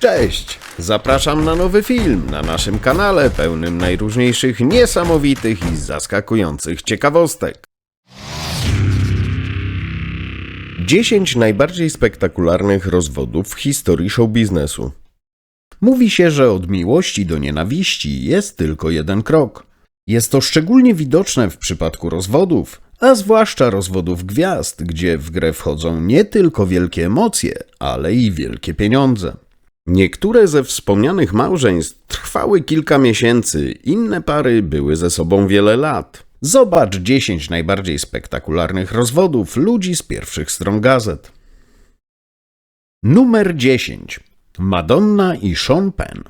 Cześć! Zapraszam na nowy film na naszym kanale pełnym najróżniejszych niesamowitych i zaskakujących ciekawostek. 10 najbardziej spektakularnych rozwodów w historii show biznesu. Mówi się, że od miłości do nienawiści jest tylko jeden krok. Jest to szczególnie widoczne w przypadku rozwodów, a zwłaszcza rozwodów gwiazd, gdzie w grę wchodzą nie tylko wielkie emocje, ale i wielkie pieniądze. Niektóre ze wspomnianych małżeństw trwały kilka miesięcy, inne pary były ze sobą wiele lat. Zobacz 10 najbardziej spektakularnych rozwodów ludzi z pierwszych stron gazet. Numer 10. Madonna i Sean Penn.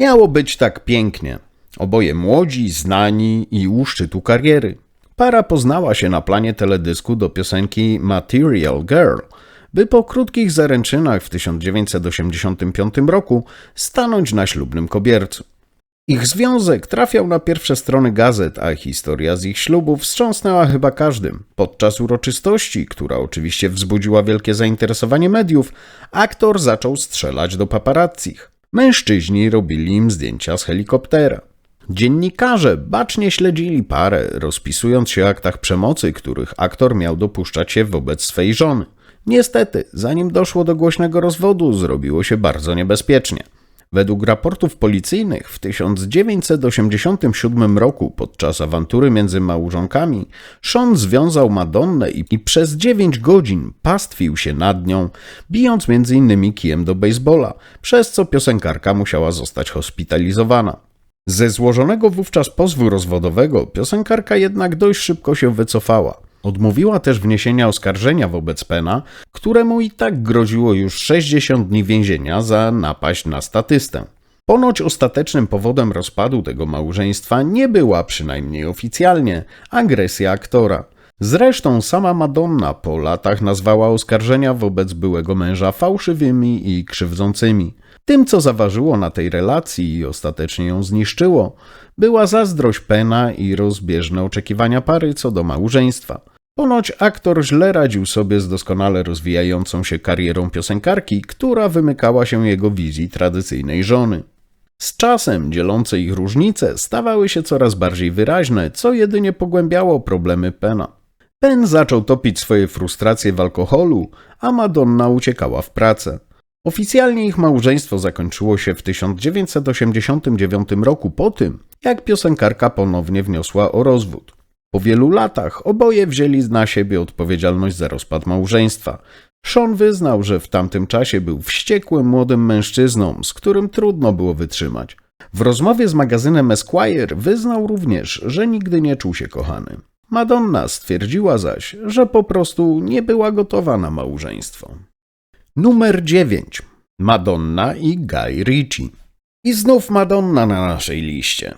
Miało być tak pięknie. Oboje młodzi, znani i u szczytu kariery. Para poznała się na planie teledysku do piosenki Material Girl, by po krótkich zaręczynach w 1985 roku stanąć na ślubnym kobiercu. Ich związek trafiał na pierwsze strony gazet, a historia z ich ślubu wstrząsnęła chyba każdym. Podczas uroczystości, która oczywiście wzbudziła wielkie zainteresowanie mediów, aktor zaczął strzelać do paparazzich. Mężczyźni robili im zdjęcia z helikoptera. Dziennikarze bacznie śledzili parę, rozpisując się o aktach przemocy, których aktor miał dopuszczać się wobec swej żony. Niestety, zanim doszło do głośnego rozwodu, zrobiło się bardzo niebezpiecznie. Według raportów policyjnych w 1987 roku podczas awantury między małżonkami Sean związał Madonnę i, przez 9 godzin pastwił się nad nią, bijąc m.in. kijem do baseballa, przez co piosenkarka musiała zostać hospitalizowana. Ze złożonego wówczas pozwu rozwodowego piosenkarka jednak dość szybko się wycofała. Odmówiła też wniesienia oskarżenia wobec Pena, któremu i tak groziło już 60 dni więzienia za napaść na statystę. Ponoć ostatecznym powodem rozpadu tego małżeństwa nie była, przynajmniej oficjalnie, agresja aktora. Zresztą sama Madonna po latach nazwała oskarżenia wobec byłego męża fałszywymi i krzywdzącymi. Tym, co zaważyło na tej relacji i ostatecznie ją zniszczyło, była zazdrość Pena i rozbieżne oczekiwania pary co do małżeństwa. Ponoć aktor źle radził sobie z doskonale rozwijającą się karierą piosenkarki, która wymykała się jego wizji tradycyjnej żony. Z czasem dzielące ich różnice stawały się coraz bardziej wyraźne, co jedynie pogłębiało problemy Pena. Pen zaczął topić swoje frustracje w alkoholu, a Madonna uciekała w pracę. Oficjalnie ich małżeństwo zakończyło się w 1989 roku po tym, jak piosenkarka ponownie wniosła o rozwód. Po wielu latach oboje wzięli na siebie odpowiedzialność za rozpad małżeństwa. Sean wyznał, że w tamtym czasie był wściekłym młodym mężczyzną, z którym trudno było wytrzymać. W rozmowie z magazynem Esquire wyznał również, że nigdy nie czuł się kochany. Madonna stwierdziła zaś, że po prostu nie była gotowa na małżeństwo. Numer 9. Madonna i Guy Ritchie. I znów Madonna na naszej liście.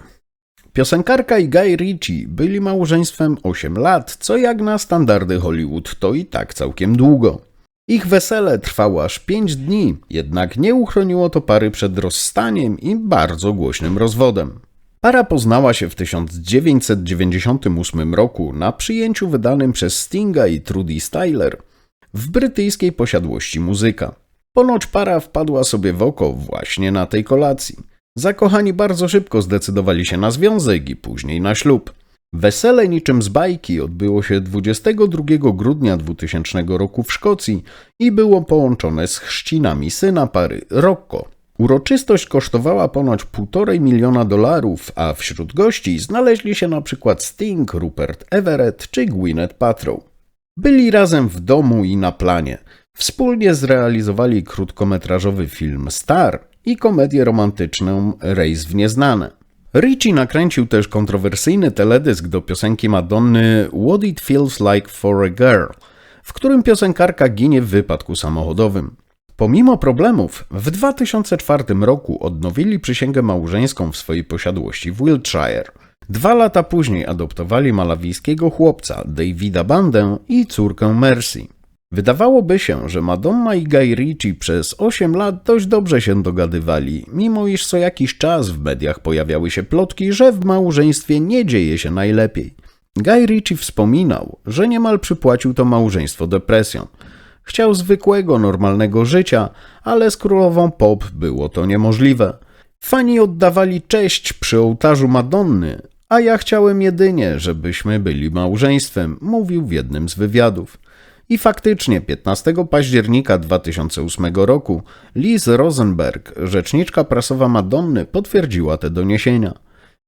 Piosenkarka i Guy Ritchie byli małżeństwem 8 lat, co jak na standardy Hollywood to i tak całkiem długo. Ich wesele trwało aż 5 dni, jednak nie uchroniło to pary przed rozstaniem i bardzo głośnym rozwodem. Para poznała się w 1998 roku na przyjęciu wydanym przez Stinga i Trudy Styler w brytyjskiej posiadłości muzyka. Ponoć para wpadła sobie w oko właśnie na tej kolacji. Zakochani bardzo szybko zdecydowali się na związek i później na ślub. Wesele niczym z bajki odbyło się 22 grudnia 2000 roku w Szkocji i było połączone z chrzcinami syna pary, Rocco. Uroczystość kosztowała ponoć 1,5 miliona dolarów, a wśród gości znaleźli się na przykład Sting, Rupert Everett czy Gwyneth Paltrow. Byli razem w domu i na planie. Wspólnie zrealizowali krótkometrażowy film Star i komedię romantyczną Rejs w nieznane. Richie nakręcił też kontrowersyjny teledysk do piosenki Madonny What It Feels Like for a Girl, w którym piosenkarka ginie w wypadku samochodowym. Pomimo problemów, w 2004 roku odnowili przysięgę małżeńską w swojej posiadłości w Wiltshire. Dwa lata później adoptowali malawijskiego chłopca Davida Bandę i córkę Mercy. Wydawałoby się, że Madonna i Guy Ritchie przez 8 lat dość dobrze się dogadywali, mimo iż co jakiś czas w mediach pojawiały się plotki, że w małżeństwie nie dzieje się najlepiej. Guy Ritchie wspominał, że niemal przypłacił to małżeństwo depresją. Chciał zwykłego, normalnego życia, ale z królową pop było to niemożliwe. Fani oddawali cześć przy ołtarzu Madonny, a ja chciałem jedynie, żebyśmy byli małżeństwem, mówił w jednym z wywiadów. I faktycznie 15 października 2008 roku Liz Rosenberg, rzeczniczka prasowa Madonny, potwierdziła te doniesienia.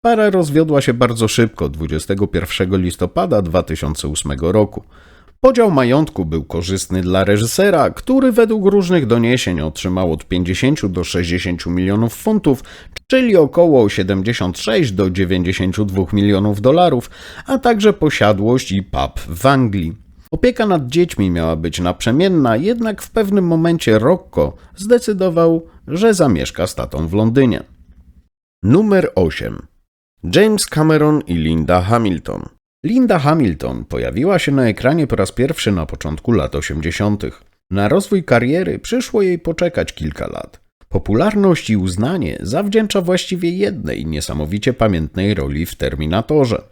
Para rozwiodła się bardzo szybko 21 listopada 2008 roku. Podział majątku był korzystny dla reżysera, który według różnych doniesień otrzymał od 50 do 60 milionów funtów, czyli około 76 do 92 milionów dolarów, a także posiadłość i pub w Anglii. Opieka nad dziećmi miała być naprzemienna, jednak w pewnym momencie Rocco zdecydował, że zamieszka z tatą w Londynie. Numer 8. James Cameron i Linda Hamilton. Linda Hamilton pojawiła się na ekranie po raz pierwszy na początku lat 80. Na rozwój kariery przyszło jej poczekać kilka lat. Popularność i uznanie zawdzięcza właściwie jednej niesamowicie pamiętnej roli w Terminatorze.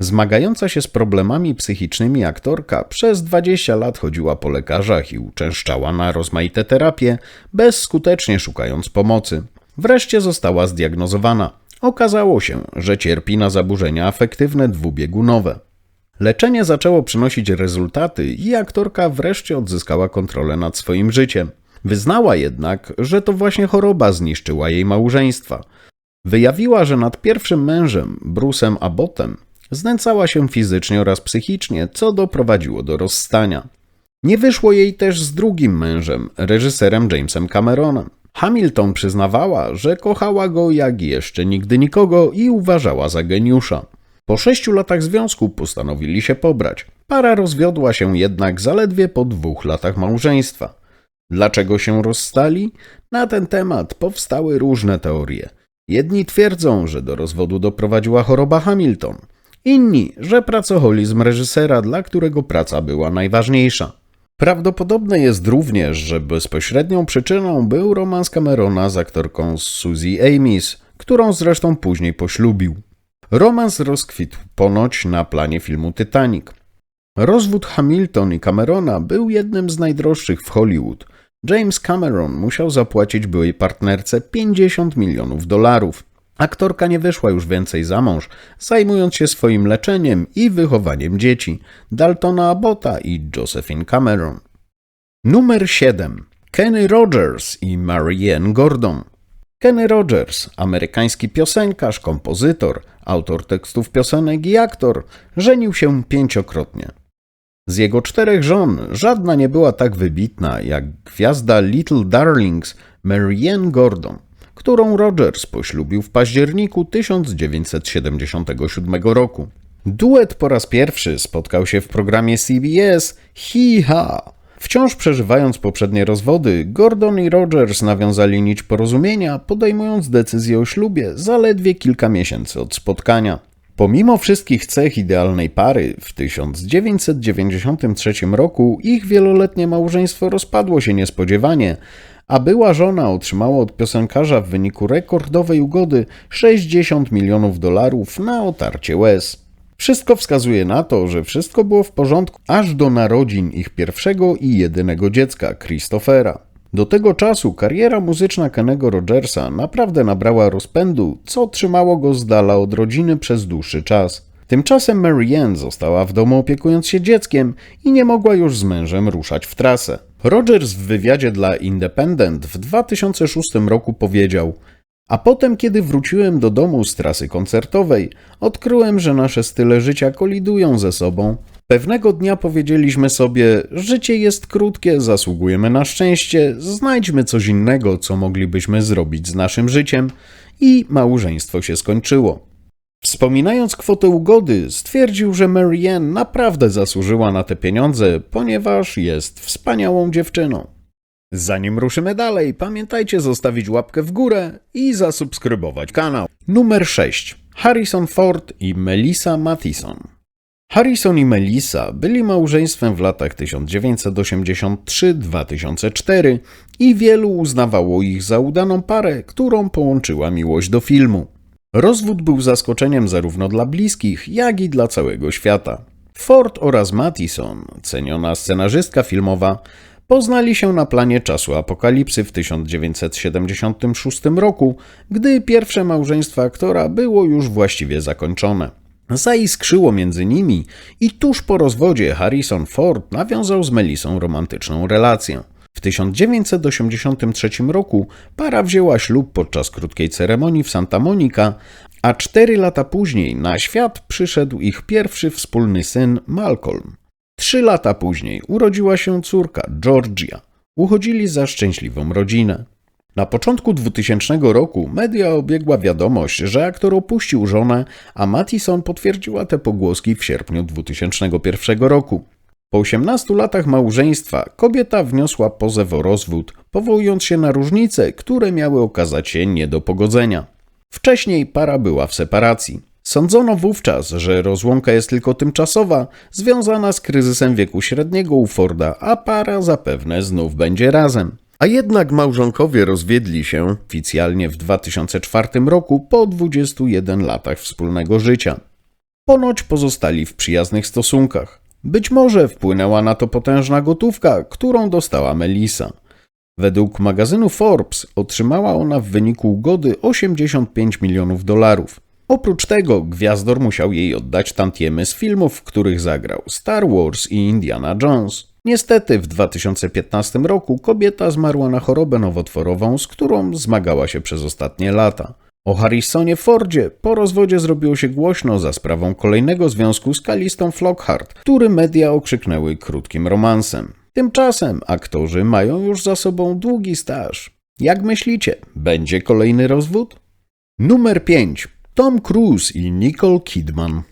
Zmagająca się z problemami psychicznymi aktorka przez 20 lat chodziła po lekarzach i uczęszczała na rozmaite terapie, bezskutecznie szukając pomocy. Wreszcie została zdiagnozowana. Okazało się, że cierpi na zaburzenia afektywne dwubiegunowe. Leczenie zaczęło przynosić rezultaty i aktorka wreszcie odzyskała kontrolę nad swoim życiem. Wyznała jednak, że to właśnie choroba zniszczyła jej małżeństwa. Wyjawiła, że nad pierwszym mężem, Bruce'em Abbottem, znęcała się fizycznie oraz psychicznie, co doprowadziło do rozstania. Nie wyszło jej też z drugim mężem, reżyserem Jamesem Cameronem. Hamilton przyznawała, że kochała go jak jeszcze nigdy nikogo i uważała za geniusza. Po sześciu latach związku postanowili się pobrać. Para rozwiodła się jednak zaledwie po dwóch latach małżeństwa. Dlaczego się rozstali? Na ten temat powstały różne teorie. Jedni twierdzą, że do rozwodu doprowadziła choroba Hamilton, inni, że pracoholizm reżysera, dla którego praca była najważniejsza. Prawdopodobne jest również, że bezpośrednią przyczyną był romans Camerona z aktorką Suzy Amis, którą zresztą później poślubił. Romans rozkwitł ponoć na planie filmu Titanic. Rozwód Hamilton i Camerona był jednym z najdroższych w Hollywood. James Cameron musiał zapłacić byłej partnerce 50 milionów dolarów. Aktorka nie wyszła już więcej za mąż, zajmując się swoim leczeniem i wychowaniem dzieci Daltona Abbotta i Josephine Cameron. Numer 7. Kenny Rogers i Marianne Gordon. Kenny Rogers, amerykański piosenkarz, kompozytor, autor tekstów piosenek i aktor, żenił się pięciokrotnie. Z jego czterech żon żadna nie była tak wybitna jak gwiazda Little Darlings Marianne Gordon którą Rogers poślubił w październiku 1977 roku. Duet po raz pierwszy spotkał się w programie CBS Hi Ha. Wciąż przeżywając poprzednie rozwody, Gordon i Rogers nawiązali nić porozumienia, podejmując decyzję o ślubie zaledwie kilka miesięcy od spotkania. Pomimo wszystkich cech idealnej pary, w 1993 roku ich wieloletnie małżeństwo rozpadło się niespodziewanie, a była żona otrzymała od piosenkarza w wyniku rekordowej ugody 60 milionów dolarów na otarcie łez. Wszystko wskazuje na to, że wszystko było w porządku aż do narodzin ich pierwszego i jedynego dziecka, Christophera. Do tego czasu kariera muzyczna Kennego Rogersa naprawdę nabrała rozpędu, co trzymało go z dala od rodziny przez dłuższy czas. Tymczasem Marianne została w domu opiekując się dzieckiem i nie mogła już z mężem ruszać w trasę. Rogers w wywiadzie dla Independent w 2006 roku powiedział: A potem, kiedy wróciłem do domu z trasy koncertowej, odkryłem, że nasze style życia kolidują ze sobą. Pewnego dnia powiedzieliśmy sobie: Życie jest krótkie, zasługujemy na szczęście, znajdźmy coś innego, co moglibyśmy zrobić z naszym życiem, i małżeństwo się skończyło. Wspominając kwotę ugody, stwierdził, że Marianne naprawdę zasłużyła na te pieniądze, ponieważ jest wspaniałą dziewczyną. Zanim ruszymy dalej, pamiętajcie zostawić łapkę w górę i zasubskrybować kanał. Numer 6. Harrison Ford i Melissa Mathison. Harrison i Melissa byli małżeństwem w latach 1983-2004 i wielu uznawało ich za udaną parę, którą połączyła miłość do filmu. Rozwód był zaskoczeniem zarówno dla bliskich, jak i dla całego świata. Ford oraz Mattison, ceniona scenarzystka filmowa, poznali się na planie czasu apokalipsy w 1976 roku, gdy pierwsze małżeństwo aktora było już właściwie zakończone. Zaiskrzyło między nimi i tuż po rozwodzie Harrison Ford nawiązał z Melisą romantyczną relację. W 1983 roku para wzięła ślub podczas krótkiej ceremonii w Santa Monica, a cztery lata później na świat przyszedł ich pierwszy wspólny syn Malcolm. Trzy lata później urodziła się córka Georgia. Uchodzili za szczęśliwą rodzinę. Na początku 2000 roku media obiegła wiadomość, że aktor opuścił żonę, a Mattison potwierdziła te pogłoski w sierpniu 2001 roku. Po 18 latach małżeństwa kobieta wniosła pozew o rozwód, powołując się na różnice, które miały okazać się nie do pogodzenia. Wcześniej para była w separacji. Sądzono wówczas, że rozłąka jest tylko tymczasowa, związana z kryzysem wieku średniego u Forda, a para zapewne znów będzie razem. A jednak małżonkowie rozwiedli się oficjalnie w 2004 roku po 21 latach wspólnego życia. Ponoć pozostali w przyjaznych stosunkach. Być może wpłynęła na to potężna gotówka, którą dostała Melissa. Według magazynu Forbes otrzymała ona w wyniku ugody 85 milionów dolarów. Oprócz tego gwiazdor musiał jej oddać tantiemy z filmów, w których zagrał Star Wars i Indiana Jones. Niestety w 2015 roku kobieta zmarła na chorobę nowotworową, z którą zmagała się przez ostatnie lata. O Harrisonie Fordzie po rozwodzie zrobiło się głośno za sprawą kolejnego związku z Kalistą Flockhart, który media okrzyknęły krótkim romansem. Tymczasem aktorzy mają już za sobą długi staż. Jak myślicie, będzie kolejny rozwód? Numer 5. Tom Cruise i Nicole Kidman.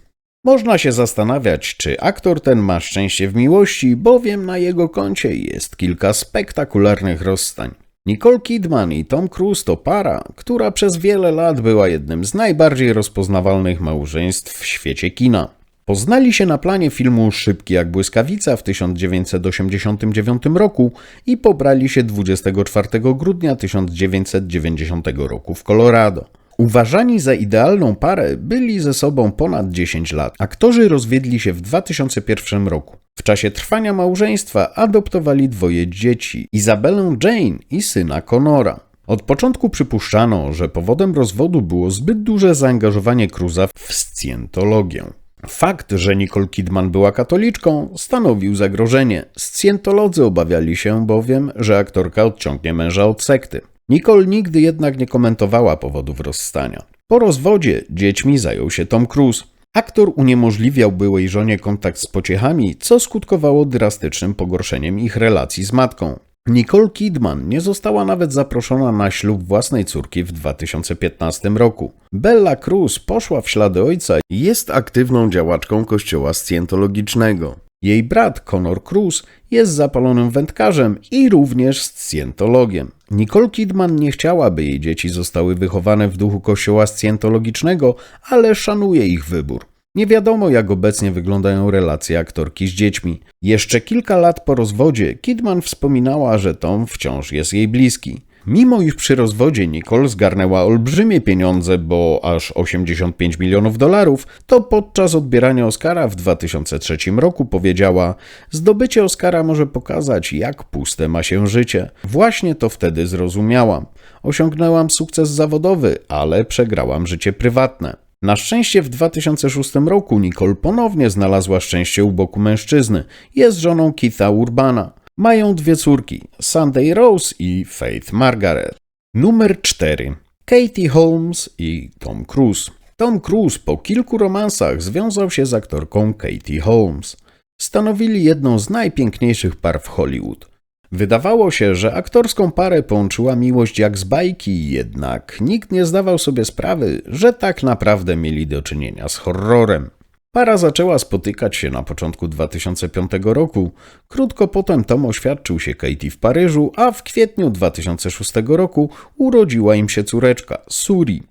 Można się zastanawiać, czy aktor ten ma szczęście w miłości, bowiem na jego koncie jest kilka spektakularnych rozstań. Nicole Kidman i Tom Cruise to para, która przez wiele lat była jednym z najbardziej rozpoznawalnych małżeństw w świecie kina. Poznali się na planie filmu Szybki jak błyskawica w 1989 roku i pobrali się 24 grudnia 1990 roku w Colorado. Uważani za idealną parę byli ze sobą ponad 10 lat. Aktorzy rozwiedli się w 2001 roku. W czasie trwania małżeństwa adoptowali dwoje dzieci: Izabelę Jane i syna Conora. Od początku przypuszczano, że powodem rozwodu było zbyt duże zaangażowanie Cruza w scjentologię. Fakt, że Nicole Kidman była katoliczką, stanowił zagrożenie. Scjentolodzy obawiali się bowiem, że aktorka odciągnie męża od sekty. Nicole nigdy jednak nie komentowała powodów rozstania. Po rozwodzie dziećmi zajął się Tom Cruise. Aktor uniemożliwiał byłej żonie kontakt z pociechami, co skutkowało drastycznym pogorszeniem ich relacji z matką. Nicole Kidman nie została nawet zaproszona na ślub własnej córki w 2015 roku. Bella Cruz poszła w ślady ojca i jest aktywną działaczką kościoła scjentologicznego. Jej brat Conor Cruz jest zapalonym wędkarzem i również scjentologiem. Nicole Kidman nie chciała, by jej dzieci zostały wychowane w duchu kościoła scjentologicznego, ale szanuje ich wybór. Nie wiadomo, jak obecnie wyglądają relacje aktorki z dziećmi. Jeszcze kilka lat po rozwodzie Kidman wspominała, że Tom wciąż jest jej bliski. Mimo iż przy rozwodzie Nicole zgarnęła olbrzymie pieniądze, bo aż 85 milionów dolarów, to podczas odbierania Oscara w 2003 roku powiedziała: Zdobycie Oscara może pokazać, jak puste ma się życie. Właśnie to wtedy zrozumiałam. Osiągnęłam sukces zawodowy, ale przegrałam życie prywatne. Na szczęście w 2006 roku Nicole ponownie znalazła szczęście u boku mężczyzny. Jest żoną Keitha Urbana. Mają dwie córki, Sunday Rose i Faith Margaret. Numer 4. Katie Holmes i Tom Cruise. Tom Cruise po kilku romansach związał się z aktorką Katie Holmes. Stanowili jedną z najpiękniejszych par w Hollywood. Wydawało się, że aktorską parę połączyła miłość jak z bajki, jednak nikt nie zdawał sobie sprawy, że tak naprawdę mieli do czynienia z horrorem. Para zaczęła spotykać się na początku 2005 roku. Krótko potem Tom oświadczył się Katie w Paryżu, a w kwietniu 2006 roku urodziła im się córeczka, Suri.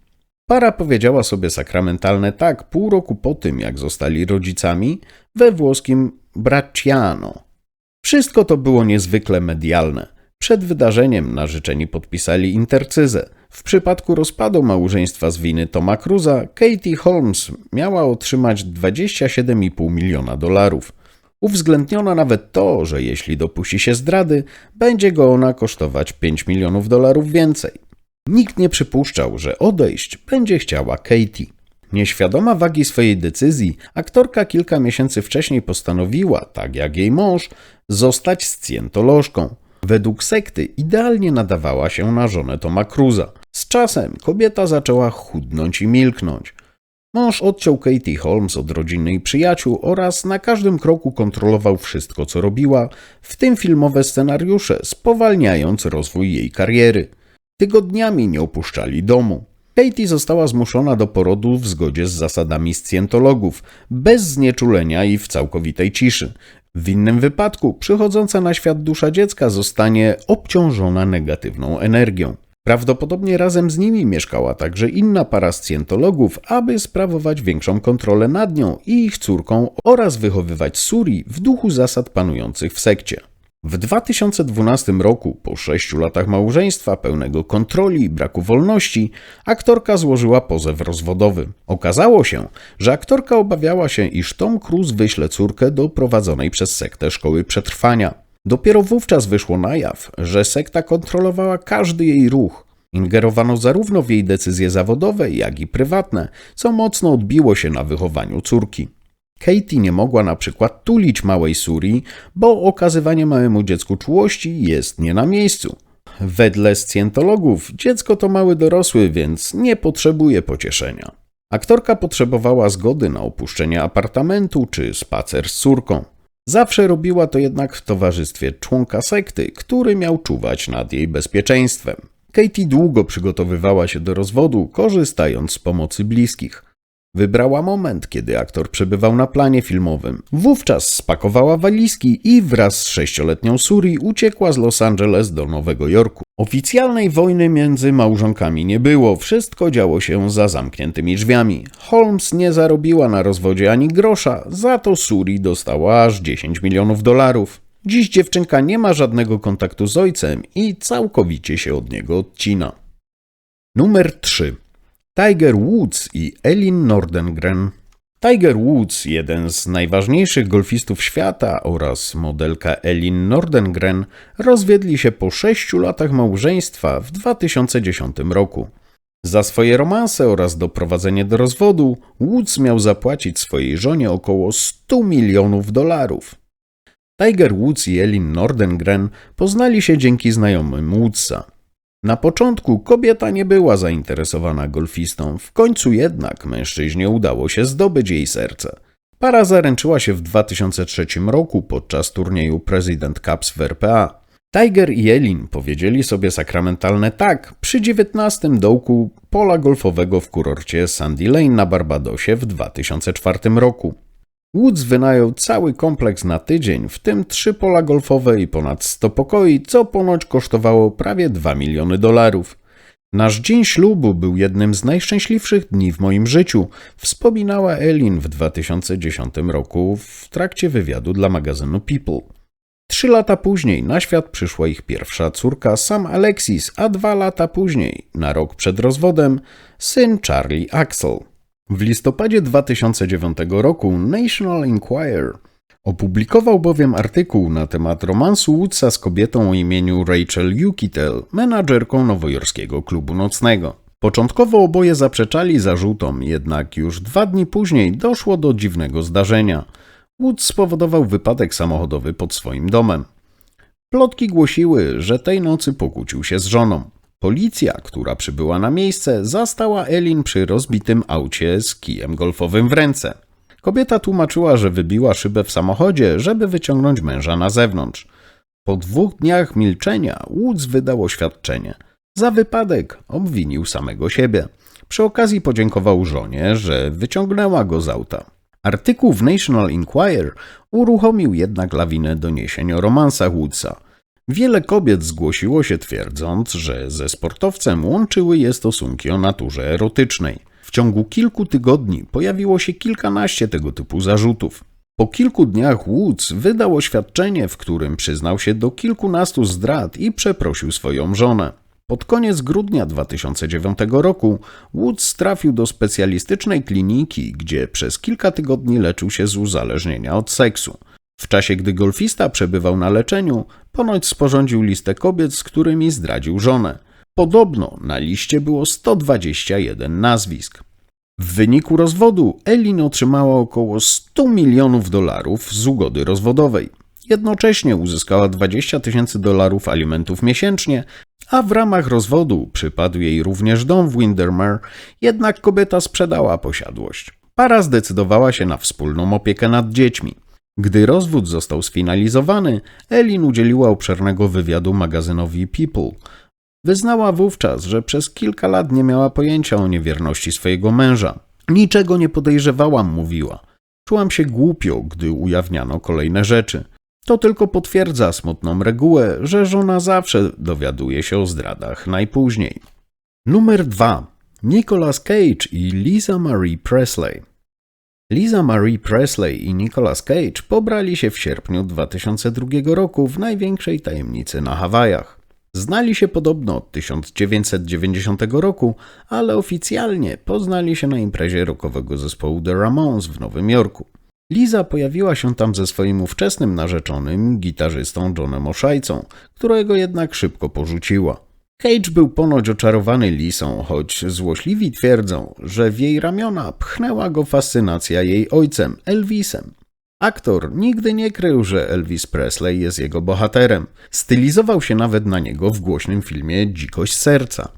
Para powiedziała sobie sakramentalne tak pół roku po tym, jak zostali rodzicami, we włoskim Bracciano. Wszystko to było niezwykle medialne. Przed wydarzeniem narzeczeni podpisali intercyzę. W przypadku rozpadu małżeństwa z winy Toma Cruza, Katie Holmes miała otrzymać 27,5 miliona dolarów. Uwzględniono nawet to, że jeśli dopuści się zdrady, będzie go ona kosztować 5 milionów dolarów więcej. Nikt nie przypuszczał, że odejść będzie chciała Katie. Nieświadoma wagi swojej decyzji, aktorka kilka miesięcy wcześniej postanowiła, tak jak jej mąż, zostać scjentolożką. Według sekty idealnie nadawała się na żonę Toma Cruza. Z czasem kobieta zaczęła chudnąć i milknąć. Mąż odciął Katie Holmes od rodziny i przyjaciół oraz na każdym kroku kontrolował wszystko, co robiła, w tym filmowe scenariusze, spowalniając rozwój jej kariery. Tygodniami nie opuszczali domu. Katie została zmuszona do porodu w zgodzie z zasadami scjentologów, bez znieczulenia i w całkowitej ciszy. W innym wypadku przychodząca na świat dusza dziecka zostanie obciążona negatywną energią. Prawdopodobnie razem z nimi mieszkała także inna para scjentologów, aby sprawować większą kontrolę nad nią i ich córką oraz wychowywać Suri w duchu zasad panujących w sekcie. W 2012 roku, po sześciu latach małżeństwa pełnego kontroli i braku wolności, aktorka złożyła pozew rozwodowy. Okazało się, że aktorka obawiała się, iż Tom Cruise wyśle córkę do prowadzonej przez sektę szkoły przetrwania. Dopiero wówczas wyszło na jaw, że sekta kontrolowała każdy jej ruch. Ingerowano zarówno w jej decyzje zawodowe, jak i prywatne, co mocno odbiło się na wychowaniu córki. Katie nie mogła na przykład tulić małej Suri, bo okazywanie małemu dziecku czułości jest nie na miejscu. Wedle scjentologów dziecko to mały dorosły, więc nie potrzebuje pocieszenia. Aktorka potrzebowała zgody na opuszczenie apartamentu czy spacer z córką. Zawsze robiła to jednak w towarzystwie członka sekty, który miał czuwać nad jej bezpieczeństwem. Katie długo przygotowywała się do rozwodu, korzystając z pomocy bliskich. Wybrała moment, kiedy aktor przebywał na planie filmowym. Wówczas spakowała walizki i wraz z sześcioletnią Suri uciekła z Los Angeles do Nowego Jorku. Oficjalnej wojny między małżonkami nie było, wszystko działo się za zamkniętymi drzwiami. Holmes nie zarobiła na rozwodzie ani grosza, za to Suri dostała aż 10 milionów dolarów. Dziś dziewczynka nie ma żadnego kontaktu z ojcem i całkowicie się od niego odcina. Numer 3. Tiger Woods i Elin Nordengren. Tiger Woods, jeden z najważniejszych golfistów świata oraz modelka Elin Nordengren rozwiedli się po sześciu latach małżeństwa w 2010 roku. Za swoje romanse oraz doprowadzenie do rozwodu Woods miał zapłacić swojej żonie około 100 milionów dolarów. Tiger Woods i Elin Nordengren poznali się dzięki znajomym Woodsa. Na początku kobieta nie była zainteresowana golfistą, w końcu jednak mężczyźnie udało się zdobyć jej serce. Para zaręczyła się w 2003 roku podczas turnieju President Cups w RPA. Tiger i Elin powiedzieli sobie sakramentalne tak przy 19 dołku pola golfowego w kurorcie Sandy Lane na Barbadosie w 2004 roku. Woods wynajął cały kompleks na tydzień, w tym trzy pola golfowe i ponad 100 pokoi, co ponoć kosztowało prawie 2 miliony dolarów. Nasz dzień ślubu był jednym z najszczęśliwszych dni w moim życiu, wspominała Elin w 2010 roku w trakcie wywiadu dla magazynu People. Trzy lata później na świat przyszła ich pierwsza córka Sam Alexis, a dwa lata później, na rok przed rozwodem, syn Charlie Axel. W listopadzie 2009 roku National Enquirer opublikował bowiem artykuł na temat romansu Woodsa z kobietą o imieniu Rachel Yukitel, menadżerką nowojorskiego klubu nocnego. Początkowo oboje zaprzeczali zarzutom, jednak już dwa dni później doszło do dziwnego zdarzenia. Woods spowodował wypadek samochodowy pod swoim domem. Plotki głosiły, że tej nocy pokłócił się z żoną. Policja, która przybyła na miejsce, zastała Elin przy rozbitym aucie z kijem golfowym w ręce. Kobieta tłumaczyła, że wybiła szybę w samochodzie, żeby wyciągnąć męża na zewnątrz. Po dwóch dniach milczenia Woods wydał oświadczenie. Za wypadek obwinił samego siebie. Przy okazji podziękował żonie, że wyciągnęła go z auta. Artykuł w National Enquirer uruchomił jednak lawinę doniesień o romansach Woodsa – Wiele kobiet zgłosiło się twierdząc, że ze sportowcem łączyły je stosunki o naturze erotycznej. W ciągu kilku tygodni pojawiło się kilkanaście tego typu zarzutów. Po kilku dniach Woods wydał oświadczenie, w którym przyznał się do kilkunastu zdrad i przeprosił swoją żonę. Pod koniec grudnia 2009 roku Woods trafił do specjalistycznej kliniki, gdzie przez kilka tygodni leczył się z uzależnienia od seksu. W czasie, gdy golfista przebywał na leczeniu, ponoć sporządził listę kobiet, z którymi zdradził żonę. Podobno na liście było 121 nazwisk. W wyniku rozwodu Elin otrzymała około 100 milionów dolarów z ugody rozwodowej. Jednocześnie uzyskała 20 tysięcy dolarów alimentów miesięcznie, a w ramach rozwodu przypadł jej również dom w Windermere, jednak kobieta sprzedała posiadłość. Para zdecydowała się na wspólną opiekę nad dziećmi. Gdy rozwód został sfinalizowany, Elin udzieliła obszernego wywiadu magazynowi People. Wyznała wówczas, że przez kilka lat nie miała pojęcia o niewierności swojego męża. Niczego nie podejrzewałam, mówiła. Czułam się głupio, gdy ujawniano kolejne rzeczy. To tylko potwierdza smutną regułę, że żona zawsze dowiaduje się o zdradach najpóźniej. Numer 2. Nicolas Cage i Lisa Marie Presley. Lisa Marie Presley i Nicolas Cage pobrali się w sierpniu 2002 roku w największej tajemnicy na Hawajach. Znali się podobno od 1990 roku, ale oficjalnie poznali się na imprezie rockowego zespołu The Ramones w Nowym Jorku. Liza pojawiła się tam ze swoim ówczesnym narzeczonym, gitarzystą Johnem Oszajcą, którego jednak szybko porzuciła. Cage był ponoć oczarowany Lisą, choć złośliwi twierdzą, że w jej ramiona pchnęła go fascynacja jej ojcem, Elvisem. Aktor nigdy nie krył, że Elvis Presley jest jego bohaterem. Stylizował się nawet na niego w głośnym filmie Dzikość serca.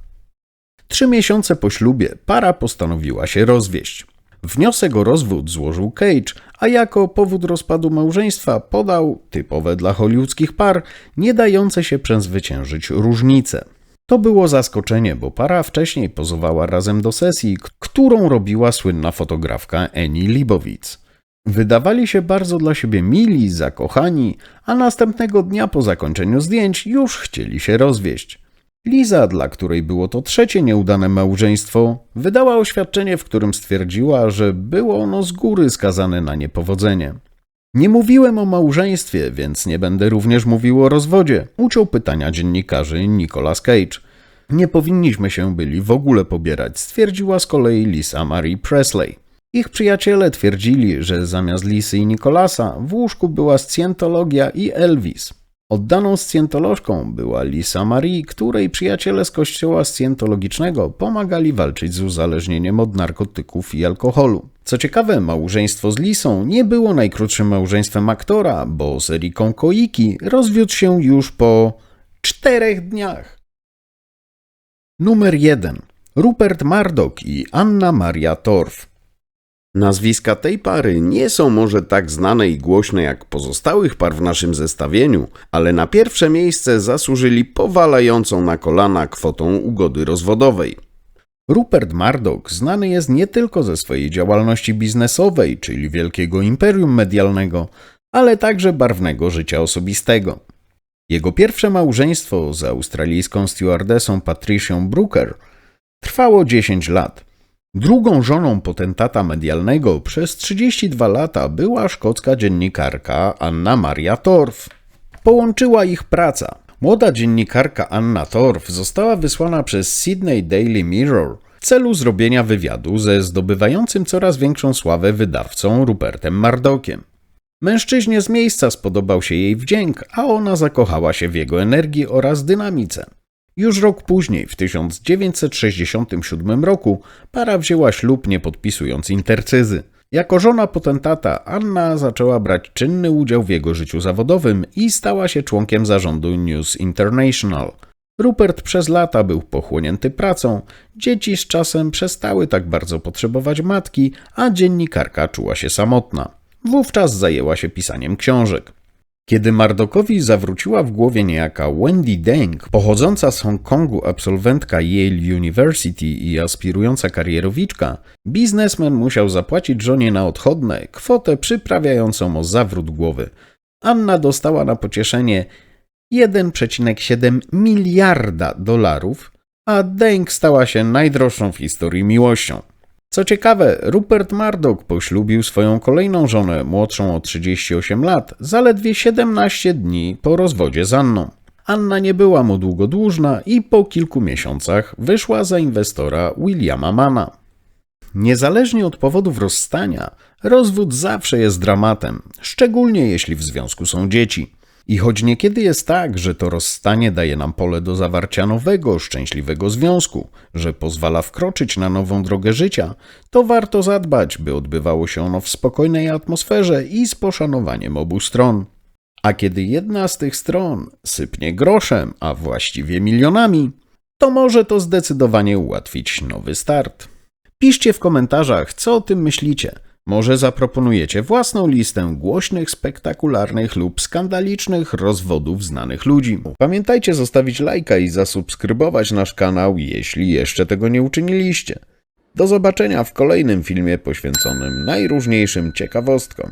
Trzy miesiące po ślubie para postanowiła się rozwieść. Wniosek o rozwód złożył Cage, a jako powód rozpadu małżeństwa podał, typowe dla hollywoodzkich par, nie dające się przezwyciężyć różnice. To było zaskoczenie, bo para wcześniej pozowała razem do sesji, którą robiła słynna fotografka Annie Libowitz. Wydawali się bardzo dla siebie mili, zakochani, a następnego dnia po zakończeniu zdjęć już chcieli się rozwieść. Liza, dla której było to trzecie nieudane małżeństwo, wydała oświadczenie, w którym stwierdziła, że było ono z góry skazane na niepowodzenie. Nie mówiłem o małżeństwie, więc nie będę również mówił o rozwodzie, uciął pytania dziennikarzy Nicolas Cage. Nie powinniśmy się byli w ogóle pobierać, stwierdziła z kolei Lisa Marie Presley. Ich przyjaciele twierdzili, że zamiast Lisy i Nikolasa w łóżku była scjentologia i Elvis. Oddaną scjentolożką była Lisa Marie, której przyjaciele z kościoła scjentologicznego pomagali walczyć z uzależnieniem od narkotyków i alkoholu. Co ciekawe, małżeństwo z Lisą nie było najkrótszym małżeństwem aktora, bo z Eriką Koiki rozwiódł się już po czterech dniach. Numer 1. Rupert Murdoch i Anna Maria Torf. Nazwiska tej pary nie są może tak znane i głośne jak pozostałych par w naszym zestawieniu, ale na pierwsze miejsce zasłużyli powalającą na kolana kwotą ugody rozwodowej. Rupert Murdoch znany jest nie tylko ze swojej działalności biznesowej, czyli wielkiego imperium medialnego, ale także barwnego życia osobistego. Jego pierwsze małżeństwo z australijską stewardessą Patricią Brooker trwało 10 lat – Drugą żoną potentata medialnego przez 32 lata była szkocka dziennikarka Anna Maria Torf. Połączyła ich praca. Młoda dziennikarka Anna Torf została wysłana przez Sydney Daily Mirror w celu zrobienia wywiadu ze zdobywającym coraz większą sławę wydawcą Rupertem Mardockiem. Mężczyźnie z miejsca spodobał się jej wdzięk, a ona zakochała się w jego energii oraz dynamice. Już rok później, w 1967 roku, para wzięła ślub nie podpisując intercyzy. Jako żona potentata Anna zaczęła brać czynny udział w jego życiu zawodowym i stała się członkiem zarządu News International. Rupert przez lata był pochłonięty pracą, dzieci z czasem przestały tak bardzo potrzebować matki, a dziennikarka czuła się samotna. Wówczas zajęła się pisaniem książek. Kiedy Mardokowi zawróciła w głowie niejaka Wendy Deng, pochodząca z Hongkongu absolwentka Yale University i aspirująca karierowiczka, biznesmen musiał zapłacić żonie na odchodne kwotę przyprawiającą o zawrót głowy. Anna dostała na pocieszenie 1,7 miliarda dolarów, a Deng stała się najdroższą w historii miłością. Co ciekawe, Rupert Murdoch poślubił swoją kolejną żonę, młodszą o 38 lat, zaledwie 17 dni po rozwodzie z Anną. Anna nie była mu długo dłużna i po kilku miesiącach wyszła za inwestora Williama Mana. Niezależnie od powodów rozstania, rozwód zawsze jest dramatem, szczególnie jeśli w związku są dzieci. I choć niekiedy jest tak, że to rozstanie daje nam pole do zawarcia nowego, szczęśliwego związku, że pozwala wkroczyć na nową drogę życia, to warto zadbać, by odbywało się ono w spokojnej atmosferze i z poszanowaniem obu stron. A kiedy jedna z tych stron sypnie groszem, a właściwie milionami, to może to zdecydowanie ułatwić nowy start. Piszcie w komentarzach, co o tym myślicie. Może zaproponujecie własną listę głośnych, spektakularnych lub skandalicznych rozwodów znanych ludzi. Pamiętajcie zostawić lajka i zasubskrybować nasz kanał, jeśli jeszcze tego nie uczyniliście. Do zobaczenia w kolejnym filmie poświęconym najróżniejszym ciekawostkom.